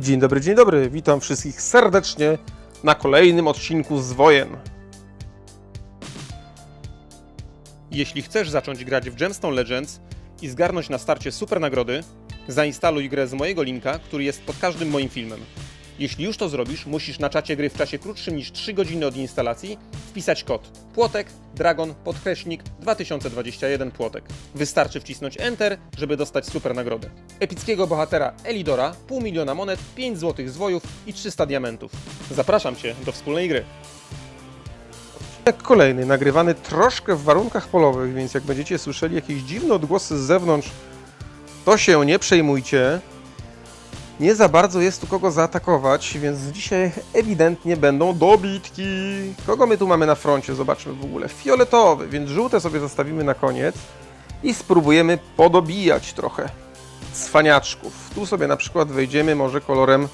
Dzień dobry, dzień dobry. Witam wszystkich serdecznie na kolejnym odcinku z Wojen. Jeśli chcesz zacząć grać w Gemstone Legends i zgarnąć na starcie super nagrody, zainstaluj grę z mojego linka, który jest pod każdym moim filmem. Jeśli już to zrobisz, musisz na czacie gry w czasie krótszym niż 3 godziny od instalacji wpisać kod płotek dragon podkreśnik 2021 płotek. Wystarczy wcisnąć Enter, żeby dostać super nagrodę. Epickiego bohatera Elidora, pół miliona monet, 5 złotych zwojów i 300 diamentów. Zapraszam Cię do wspólnej gry. Jak kolejny, nagrywany troszkę w warunkach polowych, więc jak będziecie słyszeli jakieś dziwne odgłosy z zewnątrz, to się nie przejmujcie. Nie za bardzo jest tu kogo zaatakować, więc dzisiaj ewidentnie będą dobitki. Kogo my tu mamy na froncie? Zobaczmy w ogóle. Fioletowy, więc żółte sobie zostawimy na koniec i spróbujemy podobijać trochę cwaniaczków. Tu sobie na przykład wejdziemy może kolorem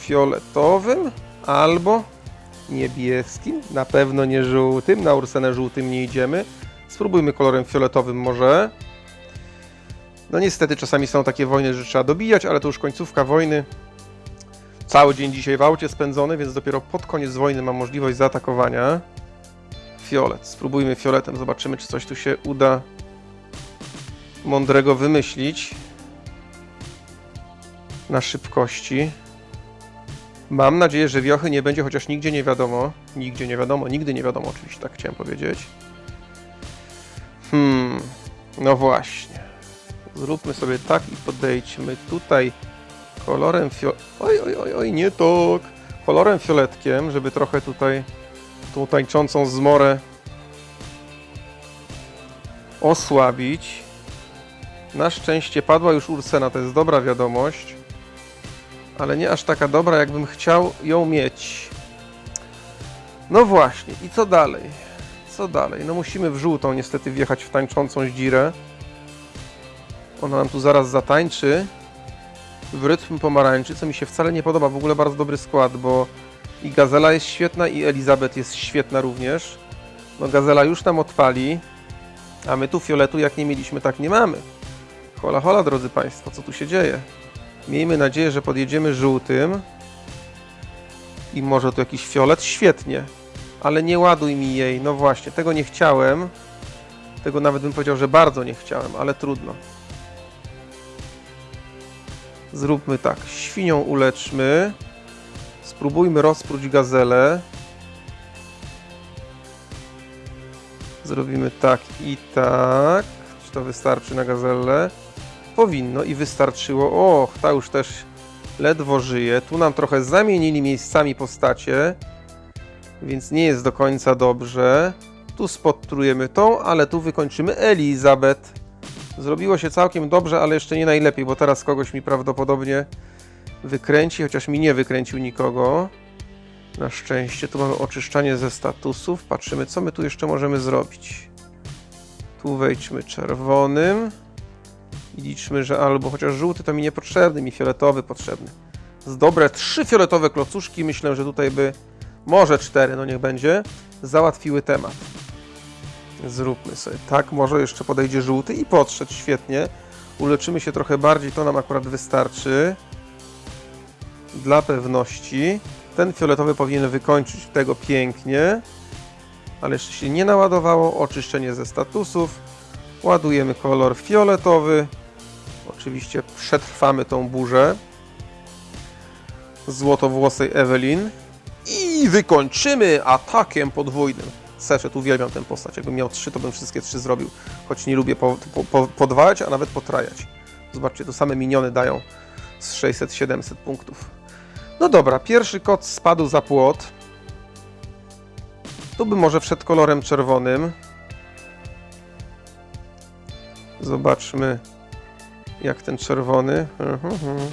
fioletowym albo niebieskim, na pewno nie żółtym, na ursenę żółtym nie idziemy. Spróbujmy kolorem fioletowym może. No niestety czasami są takie wojny, że trzeba dobijać, ale to już końcówka wojny. Cały dzień dzisiaj w aucie spędzony, więc dopiero pod koniec wojny mam możliwość zaatakowania. Fiolet. Spróbujmy fioletem, zobaczymy czy coś tu się uda mądrego wymyślić. Na szybkości. Mam nadzieję, że wiochy nie będzie, chociaż nigdzie nie wiadomo. Nigdzie nie wiadomo, nigdy nie wiadomo, oczywiście, tak chciałem powiedzieć. Hmm, no właśnie. Zróbmy sobie tak i podejdźmy tutaj kolorem. Oj, oj, oj, oj, nie tak. Kolorem fioletkiem, żeby trochę tutaj tą tańczącą zmorę osłabić. Na szczęście padła już Ursena, to jest dobra wiadomość. Ale nie aż taka dobra, jakbym chciał ją mieć. No właśnie, i co dalej? Co dalej? No musimy w żółtą niestety wjechać w tańczącą zdzirę. Ona nam tu zaraz zatańczy w rytm pomarańczy, co mi się wcale nie podoba. W ogóle bardzo dobry skład, bo i Gazela jest świetna, i Elizabeth jest świetna również. No Gazela już nam odpali, a my tu fioletu jak nie mieliśmy, tak nie mamy. Hola, hola, drodzy Państwo, co tu się dzieje? Miejmy nadzieję, że podjedziemy żółtym i może tu jakiś fiolet. Świetnie, ale nie ładuj mi jej. No właśnie, tego nie chciałem. Tego nawet bym powiedział, że bardzo nie chciałem, ale trudno. Zróbmy tak. Świnią uleczmy. Spróbujmy rozpróć gazelę. Zrobimy tak i tak. Czy to wystarczy na gazelę? Powinno i wystarczyło. Och, ta już też ledwo żyje. Tu nam trochę zamienili miejscami postacie, więc nie jest do końca dobrze. Tu spottrujemy tą, ale tu wykończymy Elizabeth. Zrobiło się całkiem dobrze, ale jeszcze nie najlepiej, bo teraz kogoś mi prawdopodobnie wykręci, chociaż mi nie wykręcił nikogo. Na szczęście. Tu mamy oczyszczanie ze statusów. Patrzymy, co my tu jeszcze możemy zrobić. Tu wejdźmy czerwonym. I liczmy, że albo chociaż żółty to mi niepotrzebny, mi fioletowy potrzebny. Z dobre trzy fioletowe klocuszki, myślę, że tutaj by, może cztery, no niech będzie, załatwiły temat. Zróbmy sobie tak, może jeszcze podejdzie żółty i podszedł, świetnie. Uleczymy się trochę bardziej, to nam akurat wystarczy. Dla pewności. Ten fioletowy powinien wykończyć tego pięknie. Ale jeszcze się nie naładowało. Oczyszczenie ze statusów. Ładujemy kolor fioletowy. Oczywiście przetrwamy tą burzę. Złotowłosej Evelyn. I wykończymy atakiem podwójnym. Sefet, uwielbiam tę postać. Jakbym miał trzy, to bym wszystkie trzy zrobił. Choć nie lubię po, po, po, podwajać, a nawet potrajać. Zobaczcie, to same miniony dają z 600-700 punktów. No dobra, pierwszy kot spadł za płot. Tu by może wszedł kolorem czerwonym. Zobaczmy, jak ten czerwony. Mhm, mhm.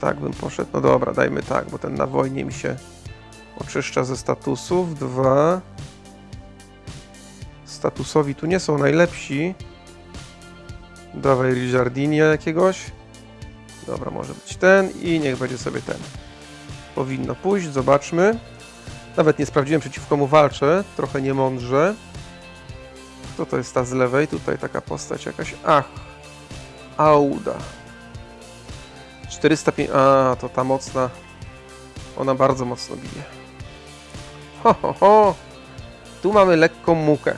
Tak bym poszedł. No dobra, dajmy tak, bo ten na wojnie mi się oczyszcza ze statusów. Dwa. Statusowi tu nie są najlepsi. Dawaj Rijardinia jakiegoś. Dobra, może być ten i niech będzie sobie ten. Powinno pójść, zobaczmy. Nawet nie sprawdziłem przeciwko mu walczę, trochę niemądrze. Kto to jest ta z lewej? Tutaj taka postać jakaś. Ach, Auda. 405. A, to ta mocna. Ona bardzo mocno bije. Ho, ho, ho. Tu mamy lekką mukę.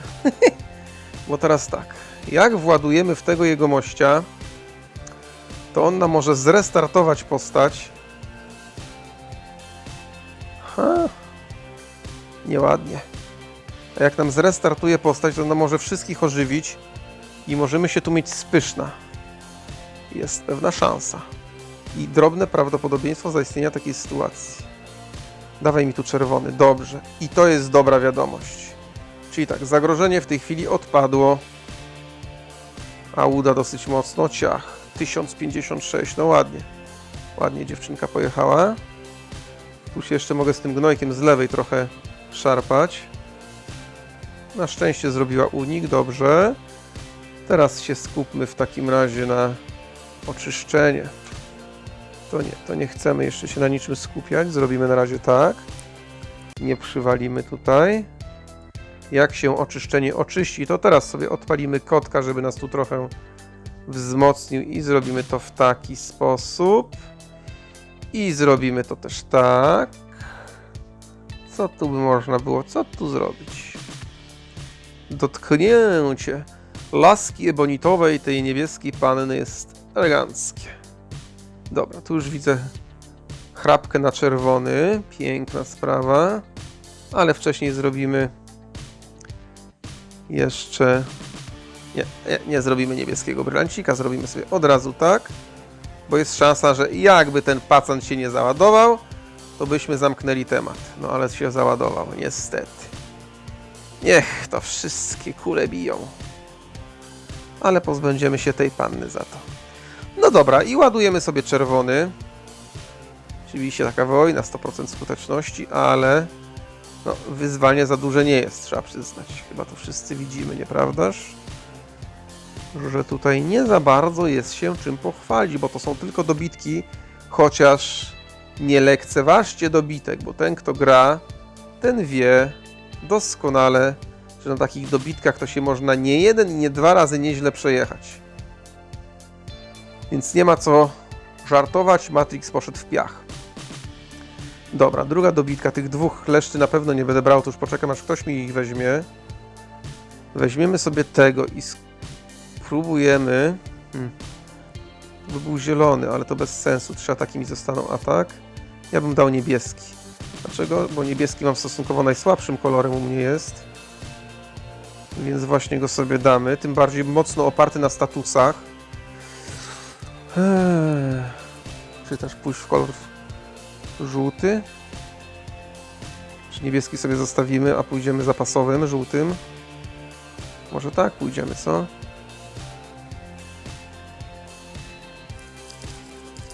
Bo teraz tak. Jak władujemy w tego jego mościa, to on nam może zrestartować postać. Ha. Nieładnie. A jak nam zrestartuje postać, to ona może wszystkich ożywić i możemy się tu mieć spyszna. Jest pewna szansa. I drobne prawdopodobieństwo zaistnienia takiej sytuacji. Dawaj mi tu czerwony. Dobrze. I to jest dobra wiadomość. Czyli tak, zagrożenie w tej chwili odpadło. A uda dosyć mocno. Ciach. 1056. No ładnie. Ładnie dziewczynka pojechała. Tu się jeszcze mogę z tym gnojkiem z lewej trochę szarpać. Na szczęście zrobiła unik. Dobrze. Teraz się skupmy w takim razie na oczyszczenie. To nie, to nie chcemy jeszcze się na niczym skupiać. Zrobimy na razie tak. Nie przywalimy tutaj. Jak się oczyszczenie oczyści, to teraz sobie odpalimy kotka, żeby nas tu trochę wzmocnił i zrobimy to w taki sposób. I zrobimy to też tak. Co tu by można było? Co tu zrobić? Dotknięcie laski ebonitowej tej niebieskiej panny jest eleganckie. Dobra, tu już widzę chrapkę na czerwony. Piękna sprawa. Ale wcześniej zrobimy jeszcze... Nie, nie, nie zrobimy niebieskiego brylancika, zrobimy sobie od razu tak, bo jest szansa, że jakby ten pacjent się nie załadował, to byśmy zamknęli temat. No ale się załadował, niestety. Niech to wszystkie kule biją. Ale pozbędziemy się tej panny za to. No dobra, i ładujemy sobie czerwony. Oczywiście taka wojna, 100% skuteczności, ale no, wyzwanie za duże nie jest, trzeba przyznać. Chyba to wszyscy widzimy, nieprawdaż? Że tutaj nie za bardzo jest się czym pochwalić, bo to są tylko dobitki, chociaż nie lekceważcie dobitek, bo ten, kto gra, ten wie doskonale, że na takich dobitkach to się można nie jeden i nie dwa razy nieźle przejechać. Więc nie ma co żartować, Matrix poszedł w piach. Dobra, druga dobitka. Tych dwóch leszczy na pewno nie będę brał, to już poczekam aż ktoś mi ich weźmie. Weźmiemy sobie tego i spróbujemy... Hmm. By był zielony, ale to bez sensu. Trzy ataki mi zostaną atak. Ja bym dał niebieski. Dlaczego? Bo niebieski mam stosunkowo najsłabszym kolorem u mnie jest. Więc właśnie go sobie damy. Tym bardziej mocno oparty na statusach. Eee, czy też pójść w kolor żółty? Czy niebieski sobie zostawimy, a pójdziemy zapasowym, żółtym? Może tak pójdziemy, co?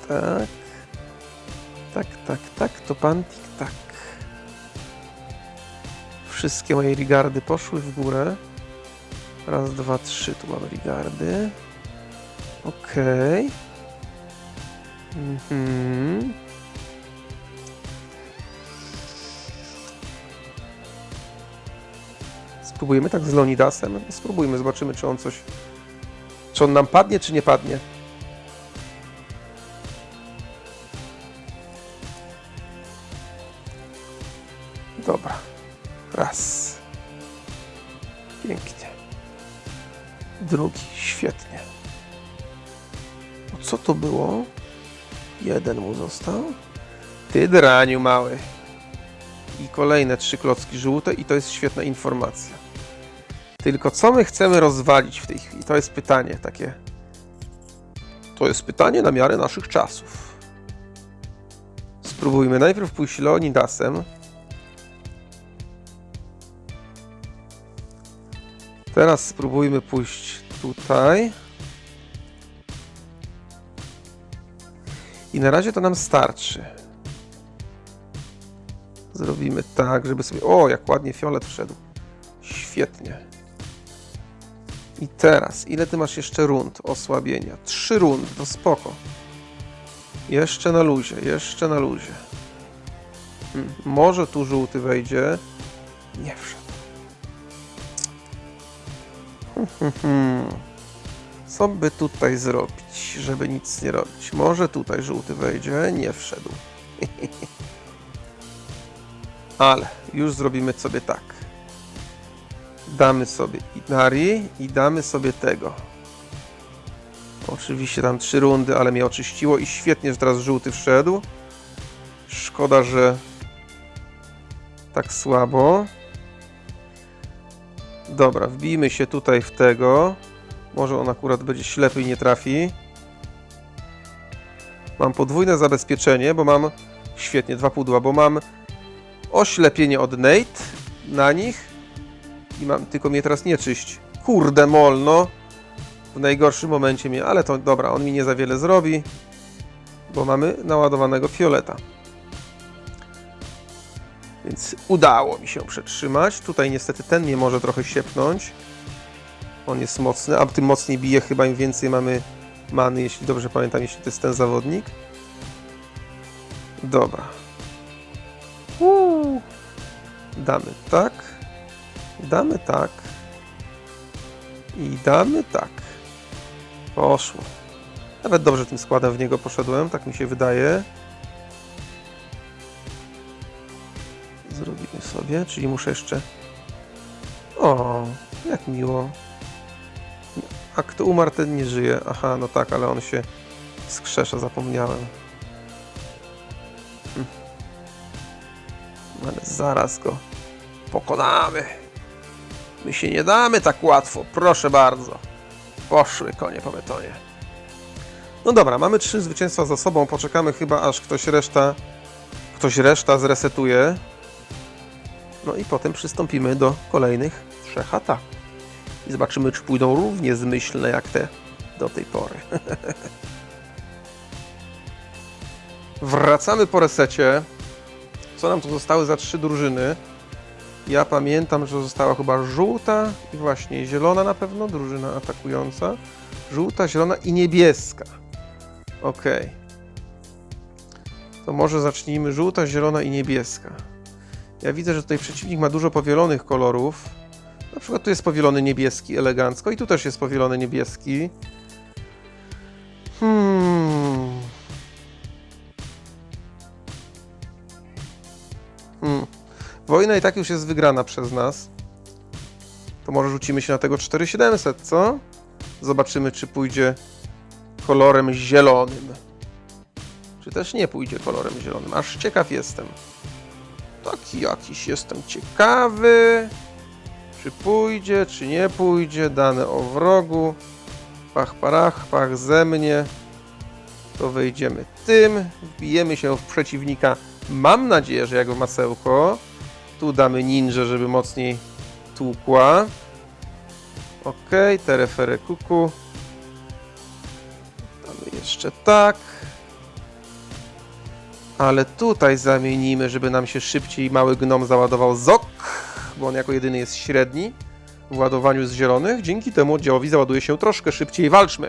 Tak. Tak, tak, tak, to pantik, tak. Wszystkie moje rigardy poszły w górę. Raz, dwa, trzy, tu mamy rigardy. Okej. Mhm. Spróbujemy tak z Leonidasem? Spróbujmy, zobaczymy, czy on coś... Czy on nam padnie, czy nie padnie. Jeden mu został. Ty draniu mały. I kolejne trzy klocki żółte i to jest świetna informacja. Tylko co my chcemy rozwalić w tej chwili? To jest pytanie takie. To jest pytanie na miarę naszych czasów. Spróbujmy najpierw pójść Leonidasem. Teraz spróbujmy pójść tutaj. I na razie to nam starczy. Zrobimy tak, żeby sobie... O, jak ładnie fiolet wszedł. Świetnie. I teraz, ile ty masz jeszcze rund osłabienia? Trzy rundy, to spoko. Jeszcze na luzie, jeszcze na luzie. Hmm, może tu żółty wejdzie. Nie wszedł. Hmm, hmm, hmm. Co by tutaj zrobić, żeby nic nie robić? Może tutaj żółty wejdzie? Nie wszedł. Ale już zrobimy sobie tak. Damy sobie Inari i damy sobie tego. Oczywiście tam trzy rundy, ale mnie oczyściło i świetnie, że teraz żółty wszedł. Szkoda, że tak słabo. Dobra, wbijmy się tutaj w tego. Może on akurat będzie ślepy i nie trafi. Mam podwójne zabezpieczenie, bo mam... Świetnie, dwa pudła, bo mam oślepienie od Nate na nich i mam... Tylko mnie teraz nie czyść. Kurde molno. W najgorszym momencie mnie... Ale to dobra, on mi nie za wiele zrobi, bo mamy naładowanego fioleta. Więc udało mi się przetrzymać. Tutaj niestety ten mnie może trochę siepnąć. On jest mocny, a tym mocniej bije chyba im więcej mamy many, jeśli dobrze pamiętam, jeśli to jest ten zawodnik. Dobra. Uuu. Damy tak. Damy tak. I damy tak. Poszło. Nawet dobrze tym składem w niego poszedłem, tak mi się wydaje. Zrobimy sobie, czyli muszę jeszcze... O, jak miło. A kto umarł, ten nie żyje. Aha, no tak, ale on się skrzesza, zapomniałem. Hm. Ale zaraz go pokonamy. My się nie damy tak łatwo, proszę bardzo. Poszły konie po betonie. No dobra, mamy trzy zwycięstwa za sobą. Poczekamy chyba, aż ktoś reszta, ktoś reszta zresetuje. No i potem przystąpimy do kolejnych trzech atak. I zobaczymy, czy pójdą równie zmyślne jak te do tej pory. Wracamy po resecie. Co nam tu zostały za trzy drużyny? Ja pamiętam, że została chyba żółta i właśnie zielona na pewno, drużyna atakująca. Żółta, zielona i niebieska. Ok. To może zacznijmy żółta, zielona i niebieska. Ja widzę, że tutaj przeciwnik ma dużo powielonych kolorów. Na przykład tu jest powielony niebieski elegancko i tu też jest powielony niebieski. Hmm. Hmm. Wojna i tak już jest wygrana przez nas. To może rzucimy się na tego 4700, co? Zobaczymy, czy pójdzie kolorem zielonym. Czy też nie pójdzie kolorem zielonym. Aż ciekaw jestem. Taki jakiś jestem ciekawy. Czy pójdzie, czy nie pójdzie. Dane o wrogu. Pach, parach, pach ze mnie. To wejdziemy tym. Wbijemy się w przeciwnika. Mam nadzieję, że w masełko. Tu damy ninja, żeby mocniej tłukła. Ok, terefere kuku. Damy jeszcze tak. Ale tutaj zamienimy, żeby nam się szybciej mały gnom załadował ZOK, bo on jako jedyny jest średni w ładowaniu z zielonych. Dzięki temu oddziałowi załaduje się troszkę szybciej. Walczmy!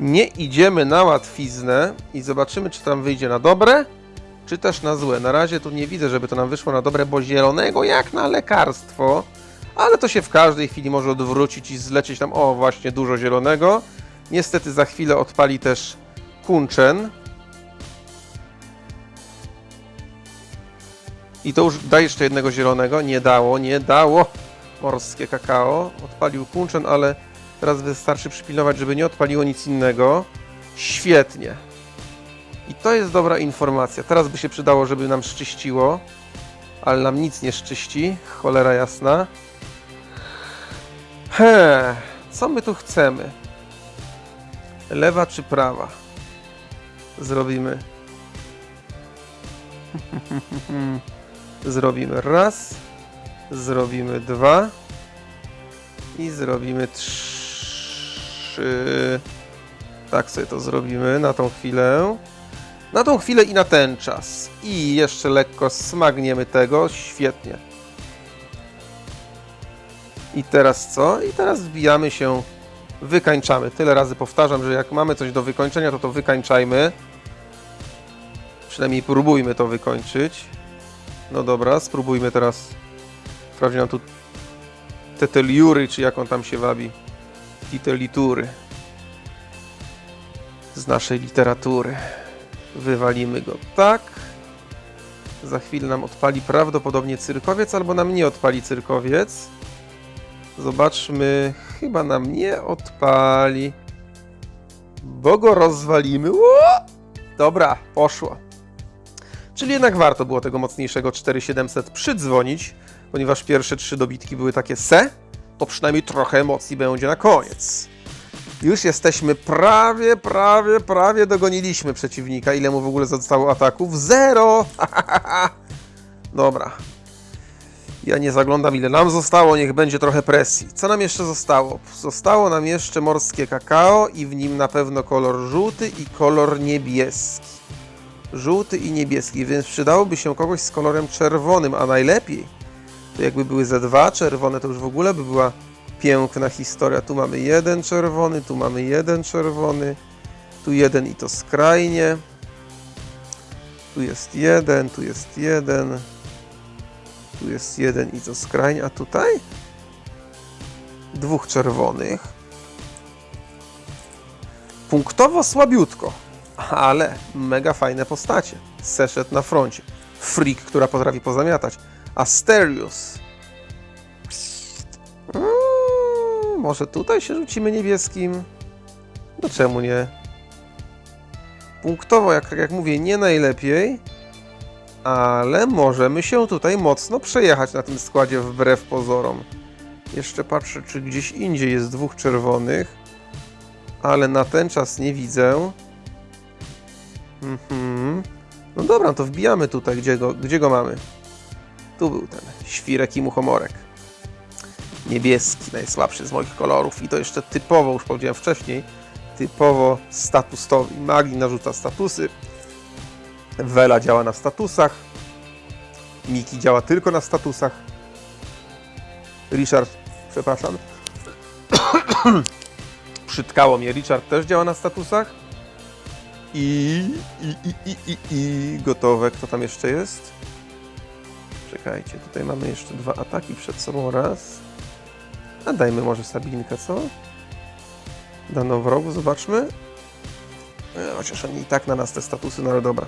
Nie idziemy na łatwiznę i zobaczymy, czy tam wyjdzie na dobre, czy też na złe. Na razie tu nie widzę, żeby to nam wyszło na dobre, bo zielonego jak na lekarstwo ale to się w każdej chwili może odwrócić i zlecieć nam, o właśnie, dużo zielonego. Niestety za chwilę odpali też kunczen. I to już da jeszcze jednego zielonego. Nie dało, nie dało. Morskie kakao. Odpalił kunczen, ale teraz wystarczy przypilnować, żeby nie odpaliło nic innego. Świetnie. I to jest dobra informacja. Teraz by się przydało, żeby nam szczyściło. Ale nam nic nie szczyści. Cholera jasna. He, co my tu chcemy? Lewa czy prawa? Zrobimy. Zrobimy raz, zrobimy dwa i zrobimy trzy. Tak sobie to zrobimy na tą chwilę. Na tą chwilę i na ten czas. I jeszcze lekko smagniemy tego. Świetnie. I teraz co? I teraz wbijamy się, wykańczamy. Tyle razy powtarzam, że jak mamy coś do wykończenia, to to wykańczajmy. Przynajmniej próbujmy to wykończyć. No dobra, spróbujmy teraz. Wprawdzie nam tu teteliury, czy jak on tam się wabi. Titelitury. Z naszej literatury. Wywalimy go tak. Za chwilę nam odpali prawdopodobnie cyrkowiec, albo nam nie odpali cyrkowiec. Zobaczmy. Chyba nam nie odpali. Bo go rozwalimy. Ło! Dobra, poszło. Czyli jednak warto było tego mocniejszego 4700 przydzwonić, ponieważ pierwsze trzy dobitki były takie se, to przynajmniej trochę emocji będzie na koniec. Już jesteśmy prawie, prawie, prawie dogoniliśmy przeciwnika. Ile mu w ogóle zostało ataków? Zero! Dobra. Ja nie zaglądam ile nam zostało, niech będzie trochę presji. Co nam jeszcze zostało? Zostało nam jeszcze morskie kakao i w nim na pewno kolor żółty i kolor niebieski. Żółty i niebieski, więc przydałoby się kogoś z kolorem czerwonym, a najlepiej to jakby były ze dwa czerwone, to już w ogóle by była piękna historia. Tu mamy jeden czerwony, tu mamy jeden czerwony, tu jeden i to skrajnie. Tu jest jeden, tu jest jeden. Tu jest jeden i to skrajnie, a tutaj? Dwóch czerwonych. Punktowo słabiutko, ale mega fajne postacie. Seszet na froncie. Freak, która potrafi pozamiatać. Asterius. Mm, może tutaj się rzucimy niebieskim? No czemu nie? Punktowo, jak, jak mówię, nie najlepiej, ale możemy się tutaj mocno przejechać na tym składzie wbrew pozorom. Jeszcze patrzę, czy gdzieś indziej jest dwóch czerwonych, ale na ten czas nie widzę. Mhm. No dobra, to wbijamy tutaj, gdzie go, gdzie go mamy. Tu był ten świrek i muchomorek. Niebieski, najsłabszy z moich kolorów i to jeszcze typowo, już powiedziałem wcześniej, typowo statusowy. Magni narzuca statusy, Vela działa na statusach, Miki działa tylko na statusach, Richard, przepraszam, przytkało mnie, Richard też działa na statusach i, i, i, i, i, i gotowe, kto tam jeszcze jest? Czekajcie, tutaj mamy jeszcze dwa ataki przed sobą, raz. A dajmy może Sabinkę, co? Dano wrogu, zobaczmy. E, Chociaż oni i tak na nas te statusy, no ale dobra.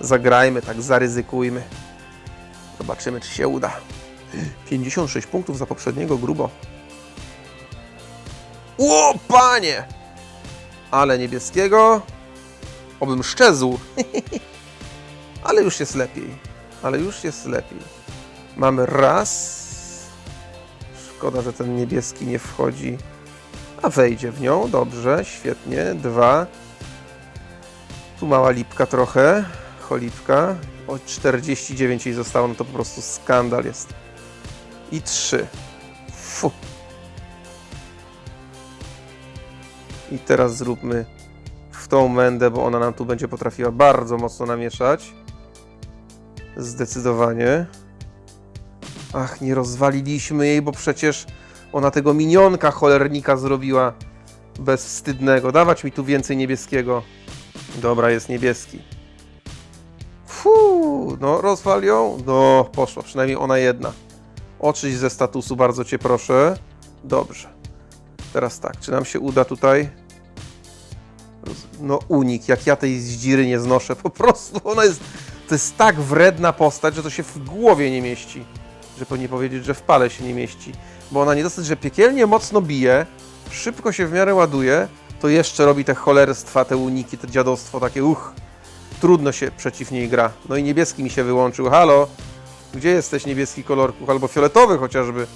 Zagrajmy, tak, zaryzykujmy. Zobaczymy, czy się uda. 56 punktów za poprzedniego, grubo. O, panie! Ale niebieskiego. Obym szczezł. ale już jest lepiej. Ale już jest lepiej. Mamy raz. Szkoda, że ten niebieski nie wchodzi. A wejdzie w nią. Dobrze, świetnie. Dwa. Tu mała lipka trochę. Cholipka. O 49 jej zostało. No to po prostu skandal jest. I trzy. Fu. I teraz zróbmy tą mędę, bo ona nam tu będzie potrafiła bardzo mocno namieszać. Zdecydowanie. Ach, nie rozwaliliśmy jej, bo przecież ona tego minionka cholernika zrobiła bezwstydnego. Dawać mi tu więcej niebieskiego. Dobra, jest niebieski. Fuu, no rozwal ją. No, poszła, przynajmniej ona jedna. Oczyść ze statusu, bardzo cię proszę. Dobrze. Teraz tak, czy nam się uda tutaj? No unik, jak ja tej zdziry nie znoszę, po prostu ona jest, to jest tak wredna postać, że to się w głowie nie mieści. Żeby nie powiedzieć, że w pale się nie mieści. Bo ona nie dosyć, że piekielnie mocno bije, szybko się w miarę ładuje, to jeszcze robi te cholerstwa, te uniki, te dziadostwo takie, uch, trudno się przeciw niej gra. No i niebieski mi się wyłączył, halo, gdzie jesteś niebieski kolorku, albo fioletowy chociażby.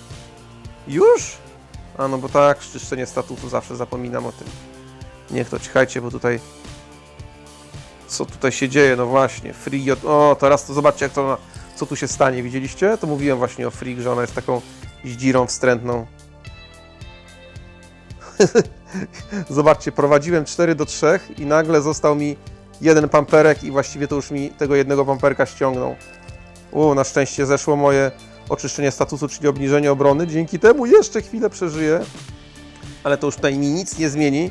Już? A no bo tak, czyszczenie statutu zawsze zapominam o tym. Niech to cichajcie, bo tutaj... Co tutaj się dzieje? No właśnie, Free... O, teraz to zobaczcie, jak to co tu się stanie, widzieliście? To mówiłem właśnie o Freak, że ona jest taką zdzirą wstrętną. Zobaczcie, prowadziłem 4 do 3 i nagle został mi jeden pamperek i właściwie to już mi tego jednego pamperka ściągnął. U, na szczęście zeszło moje oczyszczenie statusu, czyli obniżenie obrony. Dzięki temu jeszcze chwilę przeżyję. Ale to już tutaj mi nic nie zmieni,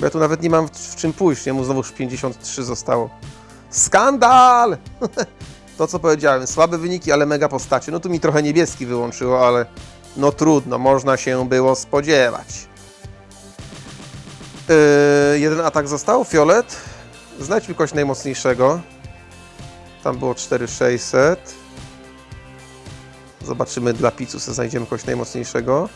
bo ja tu nawet nie mam w, w czym pójść. Jemu znowu już 53 zostało. Skandal! To co powiedziałem, słabe wyniki, ale mega postacie. No tu mi trochę niebieski wyłączyło, ale no trudno, można się było spodziewać. Yy, jeden atak został, fiolet. Znajdźmy kogoś najmocniejszego. Tam było 4600. Zobaczymy dla picu, se znajdziemy kogoś najmocniejszego.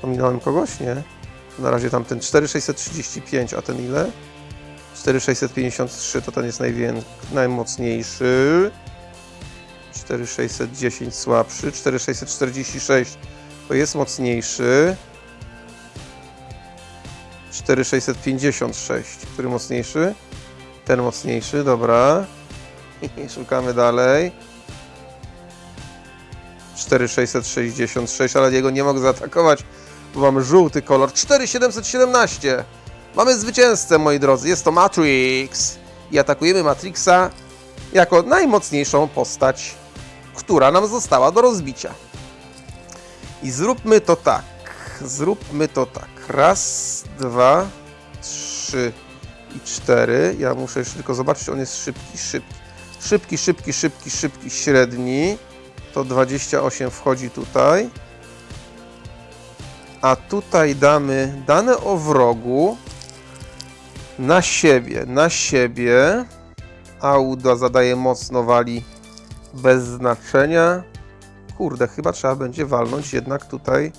Pominąłem kogoś? Nie. Na razie tam ten 4635, a ten ile? 4653 to ten jest najmocniejszy. 4610 słabszy. 4646 to jest mocniejszy. 4656, który mocniejszy? Ten mocniejszy, dobra. Szukamy dalej. 4666, ale jego nie mogę zaatakować, mamy żółty kolor. 4717! Mamy zwycięzcę, moi drodzy. Jest to Matrix. I atakujemy Matrixa jako najmocniejszą postać, która nam została do rozbicia. I zróbmy to tak. Zróbmy to tak. Raz, dwa, trzy i cztery. Ja muszę jeszcze tylko zobaczyć, on jest szybki, szybki. Szybki, szybki, szybki, szybki, średni. To 28 wchodzi tutaj. A tutaj damy dane o wrogu na siebie, na siebie. Auda zadaje mocno wali bez znaczenia. Kurde, chyba trzeba będzie walnąć jednak tutaj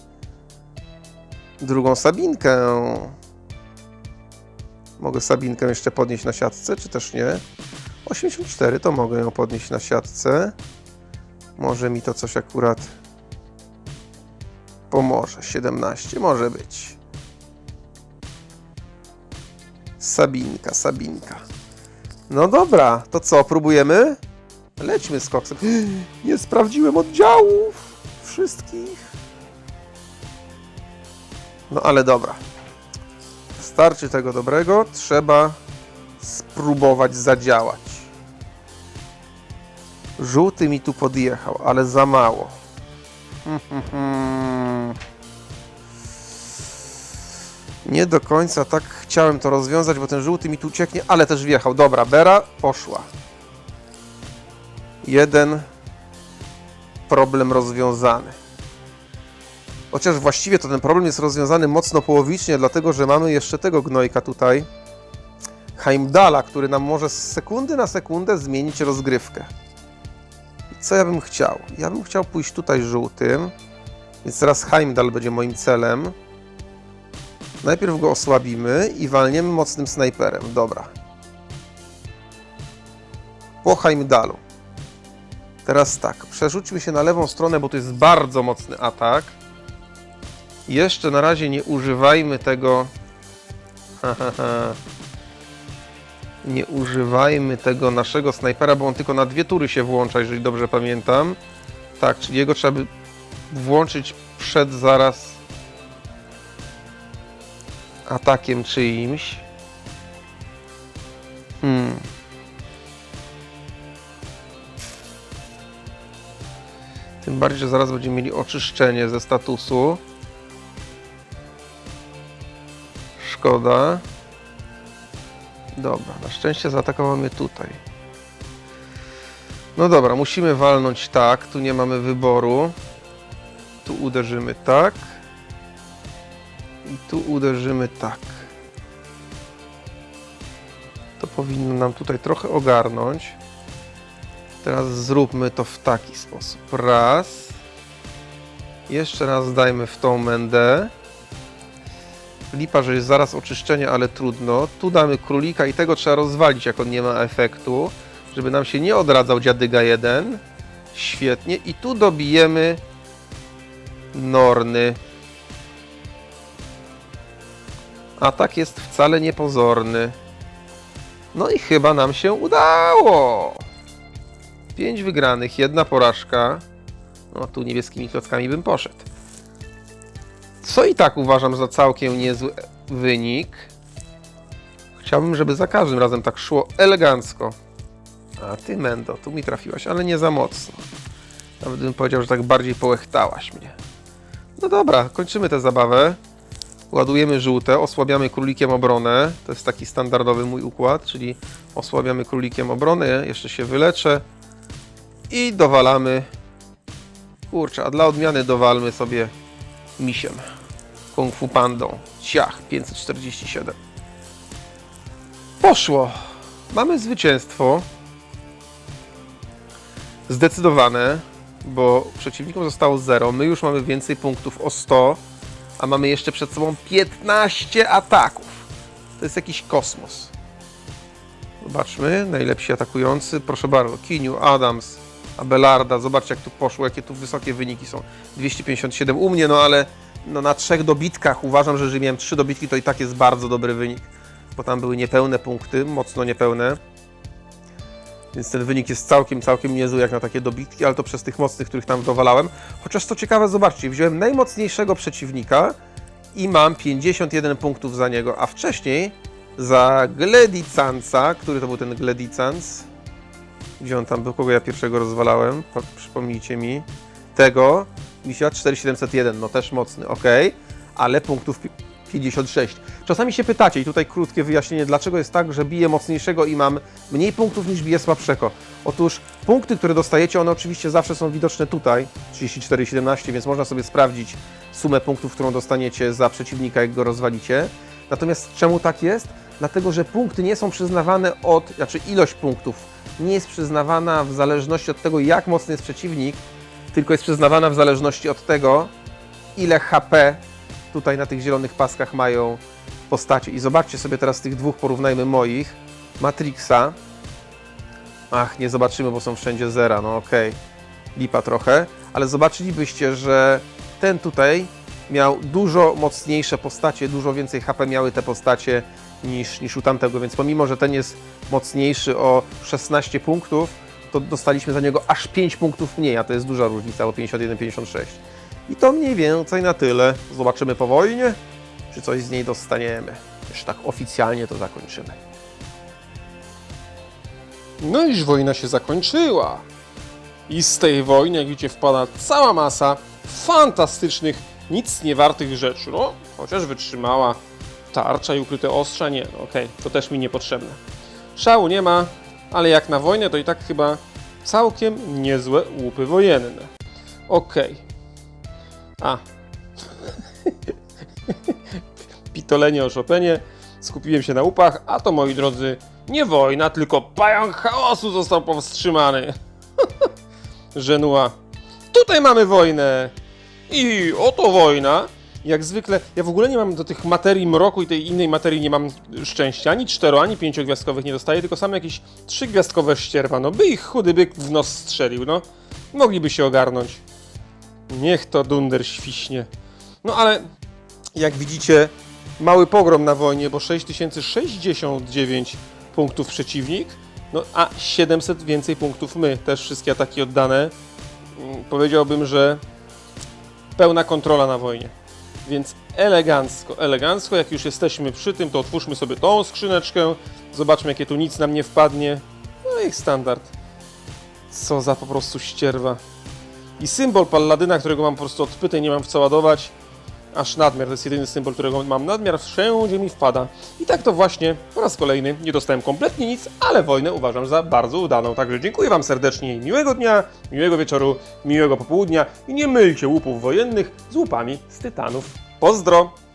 drugą Sabinkę. Mogę Sabinkę jeszcze podnieść na siatce, czy też nie? 84 to mogę ją podnieść na siatce. Może mi to coś akurat pomoże. 17 może być. Sabinka, Sabinka. No dobra, to co, próbujemy? Lećmy z koksem. Nie sprawdziłem oddziałów wszystkich. No ale dobra. Starczy tego dobrego, trzeba spróbować zadziałać. Żółty mi tu podjechał, ale za mało. Nie do końca tak chciałem to rozwiązać, bo ten żółty mi tu ucieknie, ale też wjechał. Dobra, Bera poszła. Jeden problem rozwiązany. Chociaż właściwie to ten problem jest rozwiązany mocno połowicznie, dlatego że mamy jeszcze tego gnojka tutaj. Heimdala, który nam może z sekundy na sekundę zmienić rozgrywkę. I co ja bym chciał? Ja bym chciał pójść tutaj żółtym, więc teraz Heimdall będzie moim celem. Najpierw go osłabimy i walniemy mocnym snajperem. Dobra. Po Heimdalu. Teraz tak, przerzućmy się na lewą stronę, bo to jest bardzo mocny atak. Jeszcze na razie nie używajmy tego. Nie używajmy tego naszego snajpera, bo on tylko na dwie tury się włącza, jeżeli dobrze pamiętam. Tak, czyli jego trzeba by włączyć przed zaraz atakiem czyimś. Hmm. Tym bardziej, że zaraz będziemy mieli oczyszczenie ze statusu. Szkoda. Dobra, na szczęście zaatakował mnie tutaj. No dobra, musimy walnąć tak, tu nie mamy wyboru. Tu uderzymy tak. Tu uderzymy tak. To powinno nam tutaj trochę ogarnąć. Teraz zróbmy to w taki sposób. Raz. Jeszcze raz dajmy w tą mędę. Lipa, że jest zaraz oczyszczenie, ale trudno. Tu damy królika i tego trzeba rozwalić, jak on nie ma efektu. Żeby nam się nie odradzał dziadyga 1. Świetnie. I tu dobijemy Norny. Atak jest wcale niepozorny. No i chyba nam się udało. 5 wygranych, jedna porażka. No tu niebieskimi klockami bym poszedł. Co i tak uważam za całkiem niezły wynik. Chciałbym, żeby za każdym razem tak szło elegancko. A ty, Mendo, tu mi trafiłaś, ale nie za mocno. Nawet bym powiedział, że tak bardziej połechtałaś mnie. No dobra, kończymy tę zabawę. Ładujemy żółte, osłabiamy królikiem obronę. To jest taki standardowy mój układ, czyli osłabiamy królikiem obronę, jeszcze się wyleczę i dowalamy. Kurczę, a dla odmiany dowalmy sobie misiem. Kung Fu Pandą. Ciach, 547. Poszło. Mamy zwycięstwo. Zdecydowane, bo przeciwnikom zostało 0. My już mamy więcej punktów o 100, a mamy jeszcze przed sobą 15 ataków. To jest jakiś kosmos. Zobaczmy, najlepsi atakujący. Proszę bardzo, Kiniu, Adams, Abelarda. Zobaczcie, jak tu poszło, jakie tu wysokie wyniki są. 257 u mnie, no ale no, na trzech dobitkach uważam, że jeżeli miałem trzy dobitki, to i tak jest bardzo dobry wynik, bo tam były niepełne punkty, mocno niepełne. Więc ten wynik jest całkiem, całkiem niezły jak na takie dobitki, ale to przez tych mocnych, których tam dowalałem. Chociaż co ciekawe, zobaczcie, wziąłem najmocniejszego przeciwnika i mam 51 punktów za niego, a wcześniej za Gledicanca, który to był ten Gledicans? Gdzie on tam był? Kogo ja pierwszego rozwalałem? Po- Przypomnijcie mi. Tego. Misia 4701, no też mocny, ok. Ale punktów 56. Czasami się pytacie, i tutaj krótkie wyjaśnienie, dlaczego jest tak, że biję mocniejszego i mam mniej punktów niż bije słabszego. Otóż punkty, które dostajecie, one oczywiście zawsze są widoczne tutaj, 34,17, więc można sobie sprawdzić sumę punktów, którą dostaniecie za przeciwnika, jak go rozwalicie. Natomiast czemu tak jest? Dlatego, że punkty nie są przyznawane od, znaczy ilość punktów nie jest przyznawana w zależności od tego, jak mocny jest przeciwnik, tylko jest przyznawana w zależności od tego, ile HP tutaj na tych zielonych paskach mają postacie. I zobaczcie sobie teraz tych dwóch, porównajmy moich. Matrixa. Ach, nie zobaczymy, bo są wszędzie zera, no okej. Lipa trochę. Ale zobaczylibyście, że ten tutaj miał dużo mocniejsze postacie, dużo więcej HP miały te postacie niż, niż u tamtego, więc pomimo, że ten jest mocniejszy o 16 punktów, to dostaliśmy za niego aż 5 punktów mniej, a to jest duża różnica, o 51-56. I to mniej więcej na tyle. Zobaczymy po wojnie, czy coś z niej dostaniemy. Już tak oficjalnie to zakończymy. No iż wojna się zakończyła. I z tej wojny, jak widzicie, wpada cała masa fantastycznych, nic nie wartych rzeczy. No, chociaż wytrzymała tarcza i ukryte ostrza, nie, no okej, to też mi niepotrzebne. Szału nie ma, ale jak na wojnę, to i tak chyba całkiem niezłe łupy wojenne. Okej. A. Pitolenie o Chopinie. Skupiłem się na łupach, a to moi drodzy, nie wojna, tylko pająk chaosu został powstrzymany. Żenua. Tutaj mamy wojnę. I oto wojna. Jak zwykle, ja w ogóle nie mam do tych materii mroku i tej innej materii nie mam szczęścia. Ani cztero, ani pięciogwiazdkowych nie dostaję, tylko same jakieś trzygwiazdkowe ścierwa. No by ich chudy byk w nos strzelił, no. Mogliby się ogarnąć. Niech to dunder świśnie. No ale jak widzicie, mały pogrom na wojnie, bo 6069 punktów przeciwnik, no a 700 więcej punktów my, też wszystkie ataki oddane. Mm, Powiedziałbym, że pełna kontrola na wojnie. Więc elegancko, elegancko, jak już jesteśmy przy tym, to otwórzmy sobie tą skrzyneczkę, zobaczmy jakie tu nic nam nie wpadnie. No ich standard. Co za po prostu ścierwa. I symbol Palladyna, którego mam po prostu odpytę i nie mam w co ładować. Aż nadmiar, to jest jedyny symbol, którego mam nadmiar, wszędzie mi wpada. I tak to właśnie po raz kolejny nie dostałem kompletnie nic, ale wojnę uważam za bardzo udaną. Także dziękuję Wam serdecznie i miłego dnia, miłego wieczoru, miłego popołudnia i nie mylcie łupów wojennych z łupami z tytanów. Pozdro!